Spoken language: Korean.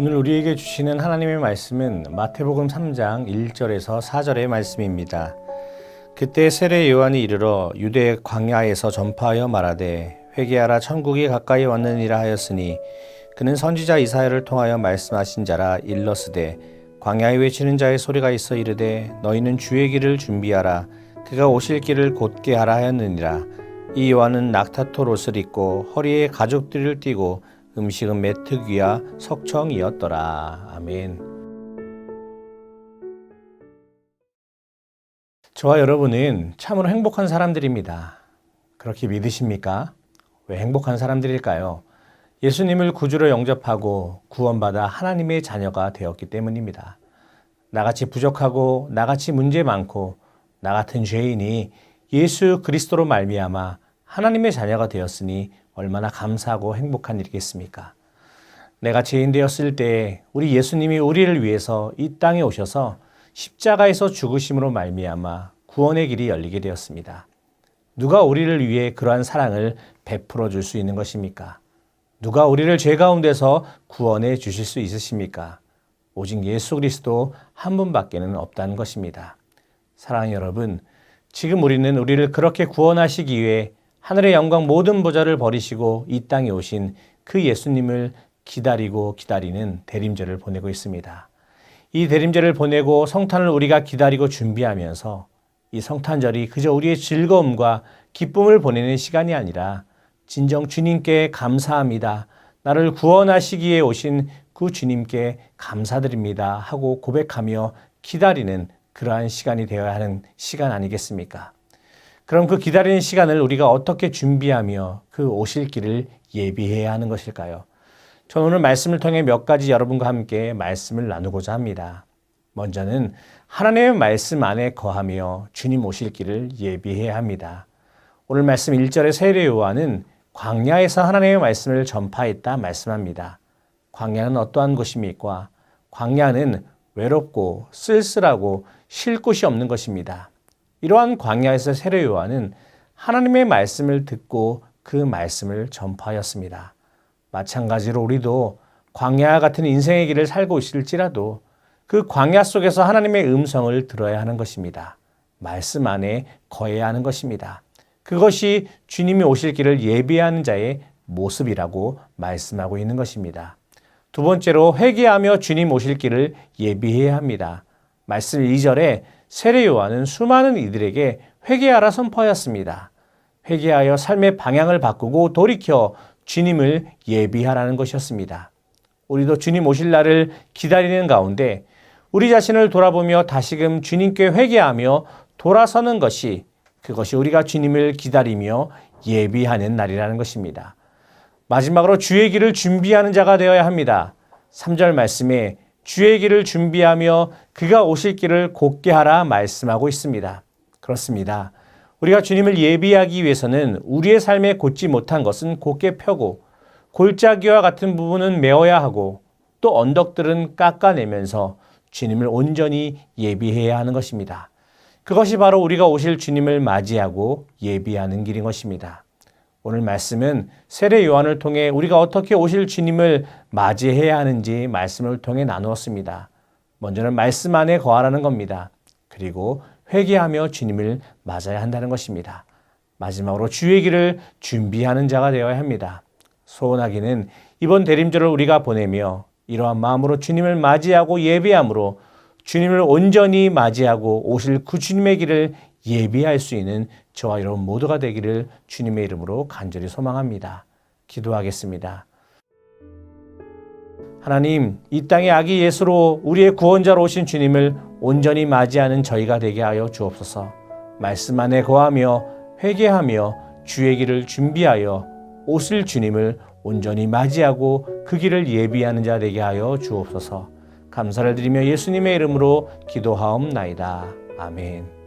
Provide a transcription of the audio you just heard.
오늘 우리에게 주시는 하나님의 말씀은 마태복음 3장 1절에서 4절의 말씀입니다. 그때 세례 요한이 이르러 유대 광야에서 전파하여 말하되 회개하라 천국이 가까이 왔느니라 하였으니 그는 선지자 이사야를 통하여 말씀하신 자라 일러스되 광야에 외치는 자의 소리가 있어 이르되 너희는 주의 길을 준비하라 그가 오실 길을 곧게 하라 하였느니라 이 요한은 낙타토 옷을 입고 허리에 가죽띠를 띠고 음식은 메뚜기와 석청이었더라. 아멘. 저와 여러분은 참으로 행복한 사람들입니다. 그렇게 믿으십니까? 왜 행복한 사람들일까요? 예수님을 구주로 영접하고 구원받아 하나님의 자녀가 되었기 때문입니다. 나같이 부족하고 나같이 문제 많고 나 같은 죄인이 예수 그리스도로 말미암아 하나님의 자녀가 되었으니 얼마나 감사하고 행복한 일이겠습니까? 내가 죄인 되었을 때 우리 예수님이 우리를 위해서 이 땅에 오셔서 십자가에서 죽으심으로 말미암아 구원의 길이 열리게 되었습니다. 누가 우리를 위해 그러한 사랑을 베풀어 줄 수 있는 것입니까? 누가 우리를 죄 가운데서 구원해 주실 수 있으십니까? 오직 예수 그리스도 한 분밖에는 없다는 것입니다. 사랑하는 여러분, 지금 우리는 우리를 그렇게 구원하시기 위해 하늘의 영광 모든 보좌를 버리시고 이 땅에 오신 그 예수님을 기다리고 기다리는 대림절을 보내고 있습니다. 이 대림절을 보내고 성탄을 우리가 기다리고 준비하면서 이 성탄절이 그저 우리의 즐거움과 기쁨을 보내는 시간이 아니라 진정 주님께 감사합니다. 나를 구원하시기에 오신 그 주님께 감사드립니다. 하고 고백하며 기다리는 그러한 시간이 되어야 하는 시간 아니겠습니까? 그럼 그 기다리는 시간을 우리가 어떻게 준비하며 그 오실 길을 예비해야 하는 것일까요? 저는 오늘 말씀을 통해 몇 가지 여러분과 함께 말씀을 나누고자 합니다. 먼저는 하나님의 말씀 안에 거하며 주님 오실 길을 예비해야 합니다. 오늘 말씀 1절의 세례 요한은 광야에서 하나님의 말씀을 전파했다 말씀합니다. 광야는 어떠한 곳입니까? 광야는 외롭고 쓸쓸하고 쉴 곳이 없는 것입니다. 이러한 광야에서 세례 요한은 하나님의 말씀을 듣고 그 말씀을 전파하였습니다. 마찬가지로 우리도 광야 같은 인생의 길을 살고 있을지라도 그 광야 속에서 하나님의 음성을 들어야 하는 것입니다. 말씀 안에 거해야 하는 것입니다. 그것이 주님이 오실 길을 예비하는 자의 모습이라고 말씀하고 있는 것입니다. 두 번째로 회개하며 주님 오실 길을 예비해야 합니다. 말씀 2절에 세례 요한은 수많은 이들에게 회개하라 선포하였습니다. 회개하여 삶의 방향을 바꾸고 돌이켜 주님을 예비하라는 것이었습니다. 우리도 주님 오실 날을 기다리는 가운데 우리 자신을 돌아보며 다시금 주님께 회개하며 돌아서는 것이 그것이 우리가 주님을 기다리며 예비하는 날이라는 것입니다. 마지막으로 주의 길을 준비하는 자가 되어야 합니다. 3절 말씀에 주의 길을 준비하며 그가 오실 길을 곧게 하라 말씀하고 있습니다. 그렇습니다. 우리가 주님을 예비하기 위해서는 우리의 삶에 곧지 못한 것은 곧게 펴고 골짜기와 같은 부분은 메워야 하고 또 언덕들은 깎아내면서 주님을 온전히 예비해야 하는 것입니다. 그것이 바로 우리가 오실 주님을 맞이하고 예비하는 길인 것입니다. 오늘 말씀은 세례 요한을 통해 우리가 어떻게 오실 주님을 맞이해야 하는지 말씀을 통해 나누었습니다. 먼저는 말씀 안에 거하라는 겁니다. 그리고 회개하며 주님을 맞아야 한다는 것입니다. 마지막으로 주의 길을 준비하는 자가 되어야 합니다. 소원하기는 이번 대림절을 우리가 보내며 이러한 마음으로 주님을 맞이하고 예배함으로 주님을 온전히 맞이하고 오실 그 주님의 길을 예비할 수 있는 저와 여러분 모두가 되기를 주님의 이름으로 간절히 소망합니다. 기도하겠습니다. 하나님, 이 땅의 아기 예수로 우리의 구원자로 오신 주님을 온전히 맞이하는 저희가 되게 하여 주옵소서. 말씀 안에 거하며 회개하며 주의 길을 준비하여 오실 주님을 온전히 맞이하고 그 길을 예비하는 자 되게 하여 주옵소서. 감사를 드리며 예수님의 이름으로 기도하옵나이다. 아멘.